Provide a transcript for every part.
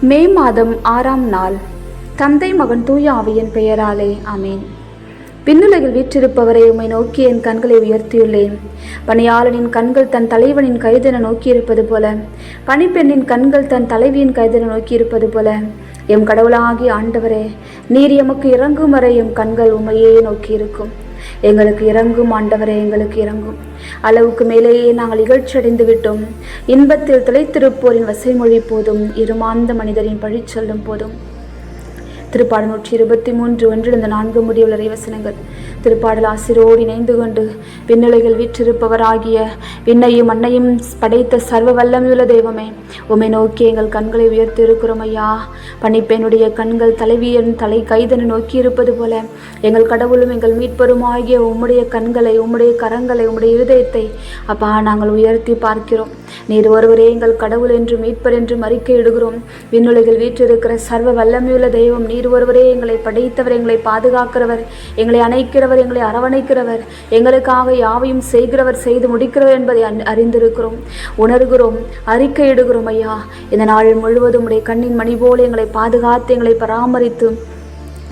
மே மாதம் ஆறாம் நாள். தந்தை மகன் தூய ஆவியின் பெயராலே அமேன் பின்னுலகில் வீற்றிருப்பவரை உம்மை நோக்கி என் கண்களை உயர்த்தியுள்ளேன். பணியாளனின் கண்கள் தன் தலைவனின் கைதென நோக்கியிருப்பது போல பணிப்பெண்ணின் கண்கள் தன் தலைவியின் கைதென நோக்கியிருப்பது போல. எம் கடவுளாகி ஆண்டவரே நீர் எமக்கு இறங்கும் வரை எம் கண்கள் உமையே நோக்கியிருக்கும். எங்களுக்கு இறங்கும் ஆண்டவரே எங்களுக்கு இறங்கும். அளவுக்கு மேலேயே நாங்கள் இகழ்ச்சி அடைந்து விட்டோம். இன்பத்தில் திளைத்திருப்போரின் வசைமொழி போதும். இருமாந்த மனிதரின் பழி சொல்லும் போதும். திருப்பாடல் நூற்றி இருபத்தி மூன்று ஒன்றிலிருந்து நான்கு முடிவுள்ள இறைவசனங்கள். திருப்பாடல் ஆசிரோடு இணைந்து கொண்டு விண்ணுலகில் வீற்றிருப்பவராகிய விண்ணையும் மண்ணையும் படைத்த சர்வ வல்லமையுள்ள தெய்வமே உம்மை நோக்கி எங்கள் கண்களை உயர்த்தி இருக்கிறோம் ஐயா. பணிப்பெண்ணுடைய கண்கள் தலைவியன் தலை கைதனை நோக்கி இருப்பது போல எங்கள் கடவுளும் எங்கள் மீட்பரும் ஆகிய உம்முடைய கண்களை உம்முடைய கரங்களை உம்முடைய இருதயத்தை அப்பா நாங்கள் உயர்த்தி பார்க்கிறோம். நீர் ஒருவரே எங்கள் கடவுள் என்று மீட்பர் என்று மறிக்கை இடுகிறோம். விண்ணுலகில் வீற்றிருக்கிற சர்வ வல்லமையுள்ள தெய்வம் நீர் ஒருவரே எங்களை படைத்தவர் எங்களை பாதுகாக்கிறவர் எங்களை அணைக்கிறவர் எங்களை அரவணைக்கிறவர் எங்களுக்காக யாவையும் செய்கிறவர் செய்து முடிக்கிறவர் என்பதை அறிந்திருக்கிறோம். உணர்கிறோம் அறிக்கையிடுகிறோம் ஐயா. இந்த நாள் முழுவதும் உடைய கண்ணின் மணி போல் எங்களை பாதுகாத்து எங்களை பராமரித்து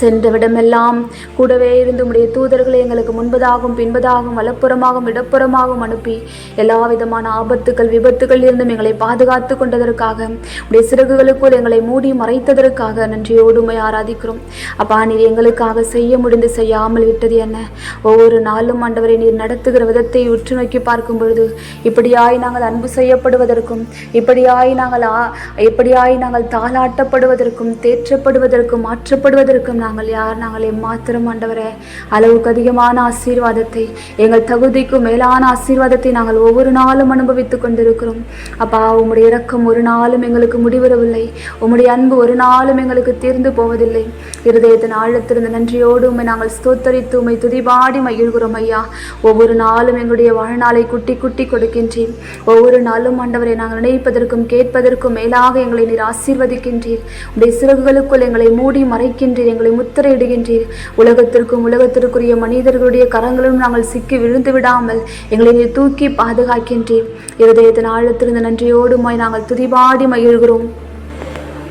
சென்றவிடமெல்லாம். கூடவே இருந்து உடைய தூதர்களை எங்களுக்கு முன்பதாகவும் பின்பதாகவும் வலப்புறமாகவும் இடப்புறமாகவும் அனுப்பி எல்லா விதமான ஆபத்துக்கள் விபத்துகள் இருந்தும் எங்களை பாதுகாத்து கொண்டதற்காக உடைய சிறகுகளுக்குள் எங்களை மூடி மறைத்ததற்காக நன்றியோடு ஆராதிக்கிறோம். அப்பா நீர் எங்களுக்காக செய்ய முடிந்து செய்யாமல் விட்டது என்ன? ஒவ்வொரு நாளும் ஆண்டவரை நீர் நடத்துகிற விதத்தை உற்று நோக்கி பார்க்கும் பொழுது இப்படியாய் நாங்கள் அன்பு செய்யப்படுவதற்கும் இப்படியாய் நாங்கள் ஆ- இப்படியாய் நாங்கள் தாளாட்டப்படுவதற்கும் தேற்றப்படுவதற்கும் மாற்றப்படுவதற்கும் நாங்கள் யார்? நாங்கள் எம்மாத்திரம் ஆண்டவரே. அளவுக்கு அதிகமான ஆசீர்வாதத்தை எங்கள் தகுதிக்கு மேலான ஆசீர்வாதத்தை நாங்கள் ஒவ்வொரு நாளும் அனுபவித்துக் கொண்டிருக்கிறோம். அப்பா உம்முடைய இரக்கம் ஒரு நாளும் எங்களுக்கு முடிவரவில்லை. உம்முடைய அன்பு ஒரு நாளும் எங்களுக்கு தீர்ந்து போவதில்லை. இருதயத்தின் ஆழத்திருந்த நன்றியோடு உண்மை நாங்கள் ஸ்தோத்தரித்து உண்மை துதிபாடி மகிழ்கிறோம் ஐயா. ஒவ்வொரு நாளும் எங்களுடைய வாழ்நாளை குட்டி குட்டி கொடுக்கின்றேன் ஒவ்வொரு நாளும் ஆண்டவரை நாங்கள் நினைப்பதற்கும் கேட்பதற்கும் மேலாக எங்களை நீர் ஆசீர்வதிக்கின்றீர். உடைய சிறகுகளுக்குள் எங்களை மூடி மறைக்கின்றீர். எங்களை முத்திரையிடுகின்றீர். உலகத்திற்கும் உலகத்திற்குரிய மனிதர்களுடைய கரங்களும் நாங்கள் சிக்கி விழுந்து விடாமல் எங்களை நீர் தூக்கி பாதுகாக்கின்றீர். இருதயத்தின் ஆழத்திருந்த நன்றியோடு நாங்கள் துதிபாடி மகிழ்கிறோம்.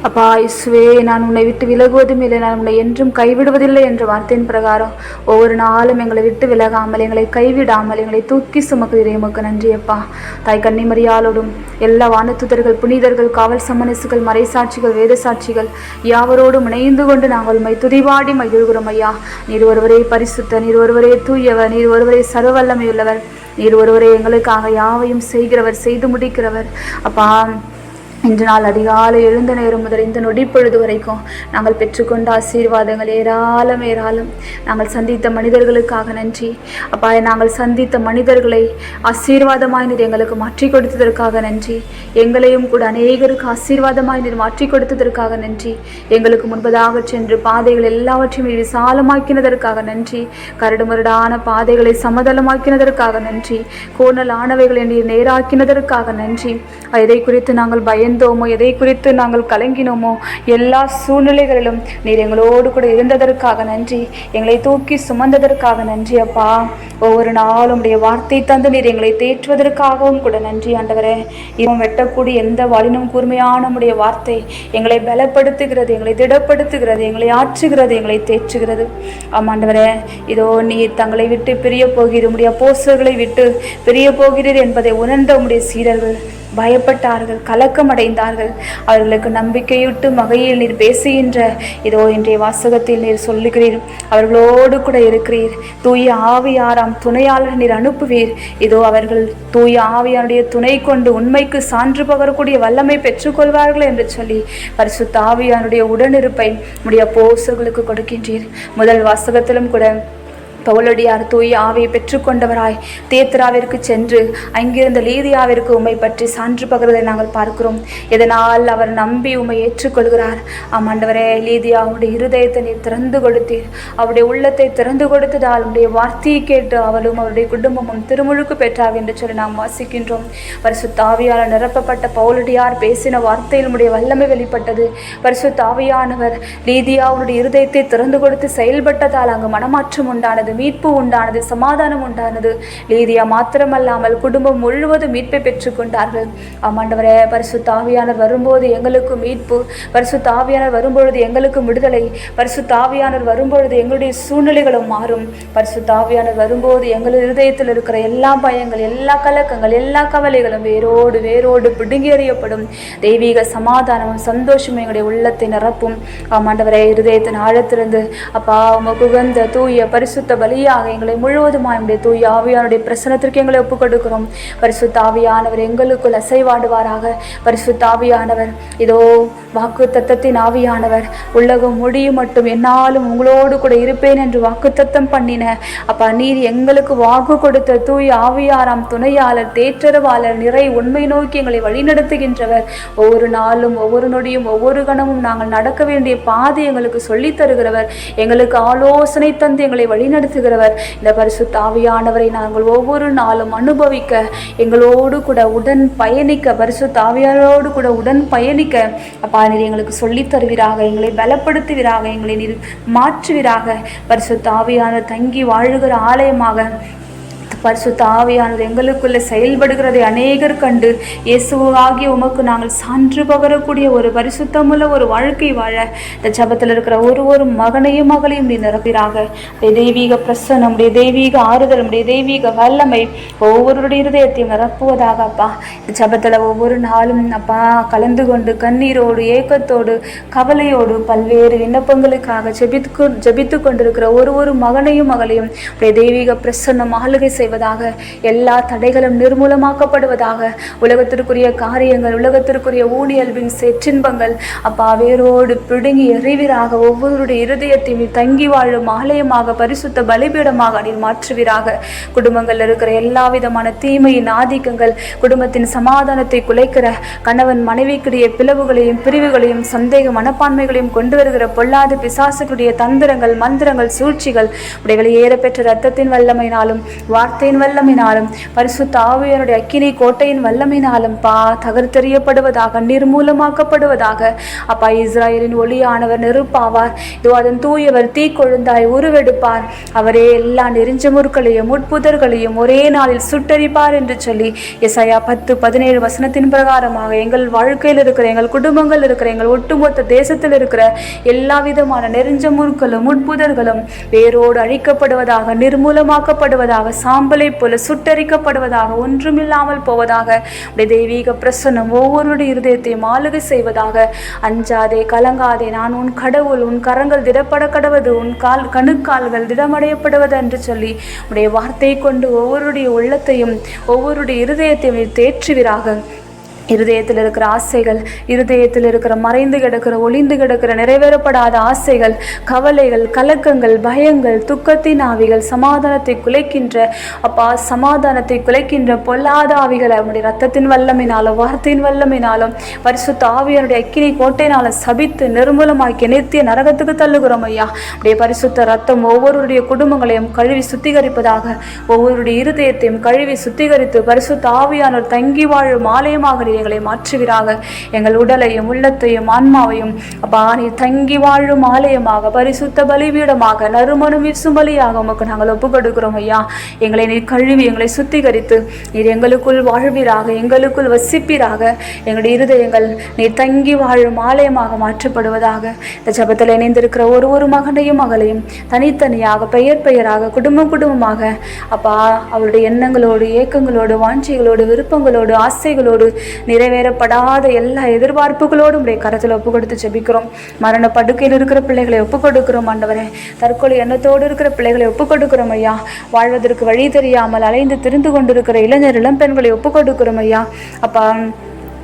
அப்பா இயேசுவே நான் உன்னை விட்டு விலகுவதும் இல்லை. நான் உன்னை என்றும் கைவிடுவதில்லை என்ற வார்த்தையின் பிரகாரம் ஒவ்வொரு நாளும் எங்களை விட்டு விலகாமல் எங்களை கைவிடாமல் எங்களை தூக்கி சுமக்குகிறே உமக்கு நன்றி அப்பா. தாய் கன்னிமரியாலோடும் எல்லா வானத்துதர்கள் புனிதர்கள் காவல் சமனசுகள் மறைசாட்சிகள் வேத சாட்சிகள் யாவரோடும் இணைந்து கொண்டு நாங்கள் உண்மை துதிபாடி மகிழ்கிறோம் ஐயா. நீர் ஒருவரே பரிசுத்த நீர் ஒருவரே தூயவர் நீர் ஒருவரே சர்வவல்லமையுள்ளவர். நீர் ஒருவரே எங்களுக்காக யாவையும் செய்கிறவர் செய்து முடிக்கிறவர். அப்பா இன்று நாள் அதிகாலை எழுந்த நேரம் முதல் இந்த நொடி பொழுது வரைக்கும் நாங்கள் பெற்றுக்கொண்ட ஆசீர்வாதங்கள் ஏராளம் ஏராளம். நாங்கள் சந்தித்த மனிதர்களுக்காக நன்றி. அப்பா நாங்கள் சந்தித்த மனிதர்களை ஆசீர்வாதமாய் நீர் எங்களுக்கு மாற்றி கொடுத்ததற்காக நன்றி. எங்களையும் கூட அநேகருக்கு ஆசீர்வாதமாய் நீர் மாற்றி கொடுத்ததற்காக நன்றி. எங்களுக்கு முன்பதாக சென்று பாதைகள் எல்லாவற்றையும் விசாலமாக்கினதற்காக நன்றி. கரடுமுரடான பாதைகளை சமதளமாக்கினதற்காக நன்றி. கோணலானவைகளை நீர் நேராக்கினதற்காக நன்றி. இதை குறித்து நாங்கள் பய பயந்தோமோ எதை குறித்து நாங்கள் கலங்கினோமோ? எல்லா சூழ்நிலைகளிலும் நீர் எங்களோடு கூட இருந்ததற்காக நன்றி. எங்களை தூக்கி சுமந்ததற்காக நன்றி அப்பா. ஒவ்வொரு நாளும் உடைய வார்த்தை தந்து நீர் எங்களை தேற்றுவதற்காகவும் கூட நன்றி ஆண்டவரே. இவன் வெட்டக்கூடிய எந்த வழினும் கூர்மையான உடைய வார்த்தை எங்களை பலப்படுத்துகிறது எங்களை திடப்படுத்துகிறது எங்களை ஆற்றுகிறது எங்களை தேற்றுகிறது. ஆமாண்டவரே இதோ நீர் தங்களை விட்டு பிரிய போகிறீர். உடைய போஸ்டர்களை விட்டு பிரிய போகிறீர் என்பதை உணர்ந்த உடைய சீரர்கள் பயப்பட்டார்கள் கலக்கமடைந்தார்கள். அவர்களுக்கு நம்பிக்கையிட்டு மகையில் நீர் பேசுகின்ற இதோ இன்றைய வாசகத்தில் நீர் சொல்லுகிறீர் அவர்களோடு கூட இருக்கிறீர். தூய ஆவியாராம் துணையாளர் நீர் அனுப்புவீர். இதோ அவர்கள் தூய ஆவியாருடைய துணை கொண்டு உண்மைக்கு சான்று பகரக்கூடிய வல்லமை பெற்றுக்கொள்வார்கள் என்று சொல்லி பரிசுத்த ஆவியாருடைய உடனிருப்பை உடைய போசர்களுக்கு கொடுக்கின்றீர். முதல் வாசகத்திலும் கூட பவுலடியார் தூய ஆவியை பெற்றுக்கொண்டவராய். தேத்ராவிற்கு சென்று அங்கிருந்த லீதியாவிற்கு உமை பற்றி சான்று பகிர்வதை நாங்கள் பார்க்கிறோம். இதனால் அவர் நம்பி உமை ஏற்றுக்கொள்கிறார்? ஆமாண்டவரே லீதியா அவருடைய இருதயத்தை நீர் திறந்து கொடுத்தீர். அவருடைய உள்ளத்தை திறந்து கொடுத்ததால் உடைய வார்த்தையை கேட்டு அவளும் அவருடைய குடும்பமும் திருமுழுக்கு பெற்றார் என்று சொல்லி நாம் வாசிக்கின்றோம். பரிசுத்த தாவியால் நிரப்பப்பட்ட பவுலடியார் பேசின வார்த்தையில் உடைய வல்லமை வெளிப்பட்டது. பரிசுத்த தாவியானவர் லீதியா அவருடைய இருதயத்தை திறந்து கொடுத்து செயல்பட்டதால் அங்கு மனமாற்றம் உண்டானது. மீட்பு உண்டானது சமாதானம் உண்டானது. லீதியா மாத்திரமல்லாமல் குடும்பம் முழுவதும் மீட்பை பெற்றுக்கொண்டார்கள். ஆமாண்டவரே பரிசு தாவியானர் வரும்போது எங்களுக்கு மீட்பு. பரிசு தாவியானர் வரும்பொழுது எங்களுக்கு விடுதலை. பரிசு தாவியானர் வரும்பொழுது எங்களுடைய சூழ்நிலைகளும் மாறும். பரிசு தாவியானர் வரும்போது எங்கள் இருதயத்தில் இருக்கிற எல்லா பயங்கள் எல்லா கலக்கங்கள் எல்லா கவலைகளும் வேரோடு வேரோடு பிடுங்கி எறியப்படும். தெய்வீக சமாதானமும் சந்தோஷமும் எங்களுடைய உள்ளத்தை நிரப்பும். ஆமாண்டவரே இருதயத்தின் ஆழத்திலிருந்து அப்பா உமக்கு குகந்த தூய பரிசுத்த வழியாக எங்களை முழுவதுமாய் உடைய தூய் ஆவியானுடைய பிரசனத்திற்கு எங்களை ஒப்புக் கொடுக்கிறோம் பரிசுத்த எங்களுக்குள் அசைவாடுவாராக. பரிசுத்தாவியானவர் இதோ வாக்கு தத்தத்தின் ஆவியானவர் உலகம் முடியும் மட்டும் என்னாலும் உங்களோடு கூட இருப்பேன் என்று வாக்குத்தத்தம் பண்ணின. அப்பா நீர் எங்களுக்கு வாக்கு கொடுத்த தூய் ஆவியாராம் துணையாளர் தேற்றரவாளர் நிறை உண்மை நோக்கி எங்களை வழிநடத்துகின்றவர். ஒவ்வொரு நாளும் ஒவ்வொரு நொடியும் ஒவ்வொரு கணமும் நாங்கள் நடக்க வேண்டிய பாதை எங்களுக்கு சொல்லித் தருகிறவர். எங்களுக்கு ஆலோசனை தந்து எங்களை வழிநடத்துகிறவர் இந்த பரிசு தாவியானவரை நாங்கள் ஒவ்வொரு நாளும் அனுபவிக்க எங்களோடு கூட உடன் பயணிக்க பரிசு தாவியாரோடு கூட உடன் பயணிக்க. அப்பா நீர் எங்களுக்கு சொல்லித் தருவீராக எங்களை பலப்படுத்துவீராக எங்களை நீர் மாற்றுவீராக. பரிசு தாவியான தங்கி வாழுகிற ஆலயமாக பரிசுத்த தாவியானது எங்களுக்குள்ளே செயல்படுகிறதை அநேகர் கண்டு இயேசுவாகிய உமக்கு நாங்கள் சான்று பகரக்கூடிய ஒரு பரிசுத்தமுள்ள ஒரு வாழ்க்கை வாழ இந்த ஜபத்தில் இருக்கிற ஒரு ஒரு மகனையும் மகளையும் நீ நிரப்பிறாக தெய்வீக பிரசன்னம் நம்முடைய தெய்வீக ஆறுதல் நம்முடைய தெய்வீக வல்லமை ஒவ்வொருடைய இருதயத்தையும் நிரப்புவதாக அப்பா. இந்த ஜபத்தில் ஒவ்வொரு நாளும் அப்பா கலந்து கொண்டு கண்ணீரோடு ஏக்கத்தோடு கவலையோடு பல்வேறு விண்ணப்பங்களுக்காக ஜெபித்து ஜெபித்து கொண்டிருக்கிற ஒரு ஒரு மகனையும் மகளையும் தெய்வீக பிரசன்னம் ஆளுகை செய்வதாக எல்லா தடைகளும் நிர்மூலமாக்கப்படுவதாக உலகத்திற்குரிய காரியங்கள் உலகத்திற்குரிய ஊழியல்வின் செற்றின்பங்கள் அப்பா வேரோடு பிடுங்கி எறிவீராக ஒவ்வொருடைய இருதயத்தையும் தங்கி வாழும் ஆலயமாக பரிசுத்த பலிபீடமாக நீர் மாற்றுவீராக. குடும்பங்களில் இருக்கிற எல்லா விதமான தீமையின் ஆதிக்கங்கள் குடும்பத்தின் சமாதானத்தை குலைக்கிற கணவன் மனைவிக்குரிய பிளவுகளையும் பிரிவுகளையும் சந்தேக மனப்பான்மைகளையும் கொண்டு வருகிற பொல்லாத பிசாசுகளுடைய தந்திரங்கள் மந்திரங்கள் சூழ்ச்சிகள் உடைகளை ஏறப்பெற்ற ரத்தத்தின் வல்லமையினாலும் வா வார்த்தையின் வல்லமினாலும் பரிசுத்த ஆவியனுடைய அக்கினி கோட்டையின் வல்லமினாலும் பா தகர்த்தெறியப்படுவதாக நிர்மூலமாக்கப்படுவதாக. அப்பா இஸ்ராயலின் ஒளியானவர் நெருப்பாவார். இதோ அதன் தூயவர் தீக்கொழுந்தாய் உருவெடுப்பார். அவரே எல்லா நெறிஞ்ச முற்களையும் உட்புதர்களையும் ஒரே நாளில் சுட்டரிப்பார் என்று சொல்லி எஸ்ஐயா பத்து பதினேழு வசனத்தின் பிரகாரமாக எங்கள் வாழ்க்கையில் இருக்கிற எங்கள் குடும்பங்கள் இருக்கிற எங்கள் ஒட்டுமொத்த தேசத்தில் இருக்கிற எல்லா விதமான நெறிஞ்ச முற்களும் உட்புதர்களும் வேரோடு அழிக்கப்படுவதாக நிர்மூலமாக்கப்படுவதாக சா சாம்பலை போல சுட்டரிக்கப்படுவதாக ஒன்றுமில்லாமல் போவதாக உடைய தெய்வீக பிரசன்னம் ஒவ்வொருடைய இருதயத்தையும் ஆளுகை செய்வதாக அஞ்சாதே கலங்காதே நான் உன் கடவுள் உன் கரங்கள் திடப்பட கடவது உன் கால் கணுக்கால்கள் திடமடையப்படுவது என்று சொல்லி உடைய வார்த்தை கொண்டு ஒவ்வொருடைய உள்ளத்தையும் ஒவ்வொருடைய இருதயத்தையும் நீர் தேற்றுவீராக. இருதயத்தில் இருக்கிற ஆசைகள் இருதயத்தில் இருக்கிற மறைந்து கிடக்கிற ஒளிந்து கிடக்கிற நிறைவேறப்படாத ஆசைகள் கவலைகள் கலக்கங்கள் பயங்கள் துக்கத்தின் ஆவிகள் சமாதானத்தை குலைக்கின்ற அப்பா சமாதானத்தை குலைக்கின்ற பொல்லாத ஆவிகளை அவனுடைய ரத்தத்தின் வல்லமினாலும் வார்த்தையின் வல்லமினாலும் பரிசுத்த ஆவியனுடைய அக்கினி கோட்டையினால சபித்து நிர்மூலமாக்கி நித்திய நரகத்துக்கு தள்ளுகிறோம் ஐயா. அப்படியே பரிசுத்த ரத்தம் ஒவ்வொருடைய குடும்பங்களையும் கழுவி சுத்திகரிப்பதாக ஒவ்வொருடைய இருதயத்தையும் கழுவி சுத்திகரித்து பரிசுத்த ஆவியானோர் தங்கி வாழும் ஆலயமாக எங்களை மாற்றுவீராக. எங்கள் உடலையும் உள்ளத்தையும் ஆன்மாவையும் அப்பா நீ தங்கி வாழும் ஆலயமாக பரிசுத்த பலிபீடமாக நறுமணம் வீசும் பலியாக உமக்கு நாங்கள் ஒப்பு கொடுக்கிறோம் ஐயா. எங்களை நீர் கழுவி எங்களை சுத்திகரித்து நீர் எங்களுக்குள் வாழ்வீராக எங்களுக்குள் வசிப்பீராக. எங்களுடைய இருதயங்கள் நீர் தங்கி வாழும் ஆலயமாக மாற்றப்படுவதாக. இந்த ஜபத்தில் இணைந்திருக்கிற ஒரு ஒரு மகனையும் மகளையும் தனித்தனியாக பெயர் பெயராக குடும்பம் குடும்பமாக அப்பா அவருடைய எண்ணங்களோடு ஏக்கங்களோடு வாஞ்சிகளோடு விருப்பங்களோடு ஆசைகளோடு நிறைவேறப்படாத எல்லா எதிர்பார்ப்புகளோடும் உடைய கரத்தில் ஒப்பு கொடுத்து ஜெபிக்கிறோம். மரண படுக்கையில் இருக்கிற பிள்ளைகளை ஒப்பு கொடுக்கிறோம் ஆண்டவரே. தற்கொலை எண்ணத்தோடு இருக்கிற பிள்ளைகளை ஒப்பு கொடுக்கிறோம் ஐயா. வாழ்வதற்கு வழி தெரியாமல் அலைந்து திரிந்து கொண்டிருக்கிற இளைஞர் இளம்பெண்களை ஒப்பு கொடுக்கிறோம் ஐயா. அப்பா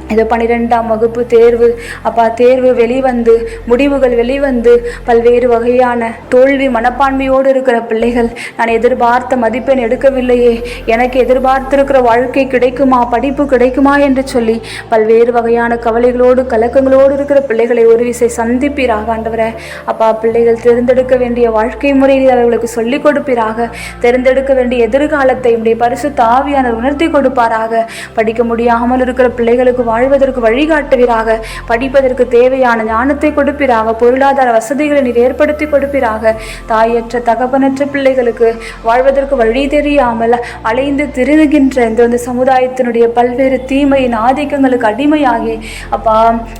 இது பன்னிரெண்டாம் வகுப்பு தேர்வு. அப்பா தேர்வு வெளிவந்து முடிவுகள் வெளிவந்து பல்வேறு வகையான தோல்வி மனப்பான்மையோடு இருக்கிற பிள்ளைகள் நான் எதிர்பார்த்த மதிப்பெண் எடுக்கவில்லையே. எனக்கு எதிர்பார்த்திருக்கிற வாழ்க்கை கிடைக்குமா? படிப்பு கிடைக்குமா? என்று சொல்லி பல்வேறு வகையான கவலைகளோடு கலக்கங்களோடு இருக்கிற பிள்ளைகளை ஒரு விசை சந்திப்பீராக ஆண்டவரை. அப்பா பிள்ளைகள் தேர்ந்தெடுக்க வேண்டிய வாழ்க்கை முறையை அவர்களுக்கு சொல்லிக் கொடுப்பீராக. தேர்ந்தெடுக்க வேண்டிய எதிர்காலத்தை உடைய பரிசு தாவியானவர் உணர்த்தி கொடுப்பாராக. படிக்க முடியாமல் இருக்கிற பிள்ளைகளுக்கு வாழ்வதற்கு வழிகாட்டுவீராக படிப்பதற்கு தேவையான ஞானத்தை கொடுப்பீராக பொருளாதார வசதிகளை நீர் ஏற்படுத்தி கொடுப்பீராக. தாயற்ற தகப்பனற்ற பிள்ளைகளுக்கு வாழ்வதற்கு வழி தெரியாமல் அலைந்து திருகுகின்ற இந்த இந்த சமுதாயத்தினுடைய பல்வேறு தீமையின் ஆதிக்கங்களுக்கு அடிமையாகி அப்பா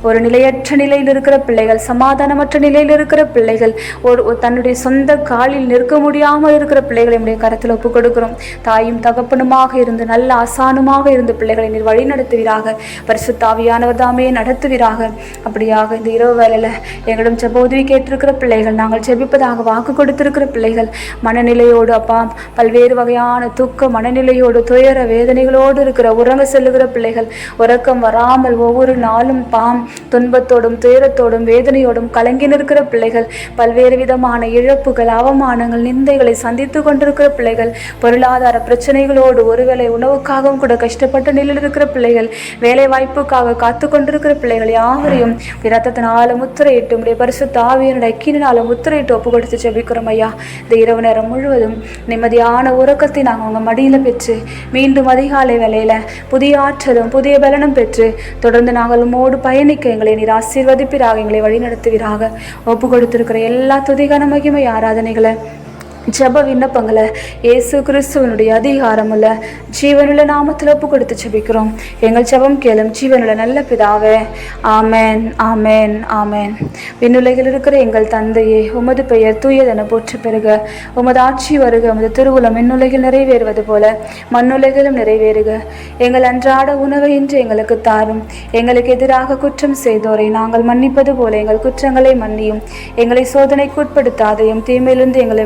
ஒரு நிலையற்ற நிலையில் இருக்கிற பிள்ளைகள் சமாதானமற்ற நிலையில் இருக்கிற பிள்ளைகள் ஒரு தன்னுடைய சொந்த காலில் நிற்க முடியாமல் இருக்கிற பிள்ளைகளை நம்முடைய கருத்தில் ஒப்புக் கொடுக்கிறோம். தாயும் தகப்பனுமாக இருந்து நல்ல ஆசானுமாக இருந்து பிள்ளைகளை நீர் வழி நடத்துவீராக பரிசுத்தாவியானவர் தாமே நடத்துவீராக. அப்படியாக இந்த இரவு வேலையில் எங்களிடம் ஜெப உதவி கேட்டிருக்கிற பிள்ளைகள் நாங்கள் ஜெபிப்பதாக வாக்கு கொடுத்திருக்கிற பிள்ளைகள் மனநிலையோடு அப்பா பல்வேறு வகையான துக்க மனநிலையோடு துயர வேதனைகளோடு இருக்கிற உறங்க செல்லுகிற பிள்ளைகள் உறக்கம் வராமல் ஒவ்வொரு நாளும் பாம் துன்பத்தோடும் துயரத்தோடும் வேதனையோடும் கலங்கி நிற்கிற பிள்ளைகள் பல்வேறு விதமான இழப்புகள் அவமானங்கள் நிந்தைகளை சந்தித்து கொண்டிருக்கிற பிள்ளைகள் பொருளாதார பிரச்சனைகளோடு ஒருவேளை உணவுக்காகவும் கூட கஷ்டப்பட்ட நிலையில் இருக்கிற பிள்ளைகள் வேலை வாய்ப்புக்காக காத்து கொண்டிருக்கிற பிள்ளைகள் யாவரையும் ரத்தத்தினால முத்திரையிட்டு உடைய பரிசு தாவியனுடைய கீழினால முத்திரையிட்டு ஒப்பு கொடுத்து ஜெபிக்கிறோம் ஐயா. இந்த இரவு நேரம் முழுவதும் நிம்மதியான உறக்கத்தை நாங்கள் உங்கள் மடியில் பெற்று மீண்டும் அதிகாலை வேலையில் புதிய ஆற்றலும் புதிய பலனும் பெற்று தொடர்ந்து நாங்கள் மோடு பயணிக்க எங்களை நீர் ஆசீர்வதிப்பிறாக எங்களை வழிநடத்துவீராக. ஒப்பு கொடுத்திருக்கிற எல்லா துதிகன மகிமை ஆராதனைகளை ஜெப விண்ணப்பங்களை இயேசு கிறிஸ்துவனுடைய அதிகாரமுள்ள ஜீவனுள்ள நாமத்தில் ஒப்பு கொடுத்து ஜபிக்கிறோம். எங்கள் ஜெபம் கேளும் ஜீவனுள்ள நல்ல பிதாவே ஆமென் ஆமென் ஆமென். விண்ணுலகில் இருக்கிற எங்கள் தந்தையே உமது பெயர் தூயதென போற்று பெறுக உமது ஆட்சி வருக உமது திருவுளம் விண்ணுலகில் நிறைவேறுவது போல மண்ணுலகிலும் நிறைவேறுக. எங்கள் அன்றாட உணவை இன்று எங்களுக்கு தாரும். எங்களுக்கு எதிராக குற்றம் செய்தோரை நாங்கள் மன்னிப்பது போல எங்கள் குற்றங்களை மன்னியும். எங்களை சோதனைக்கு உட்படுத்தாதையும் தீமையிலிருந்து எங்களை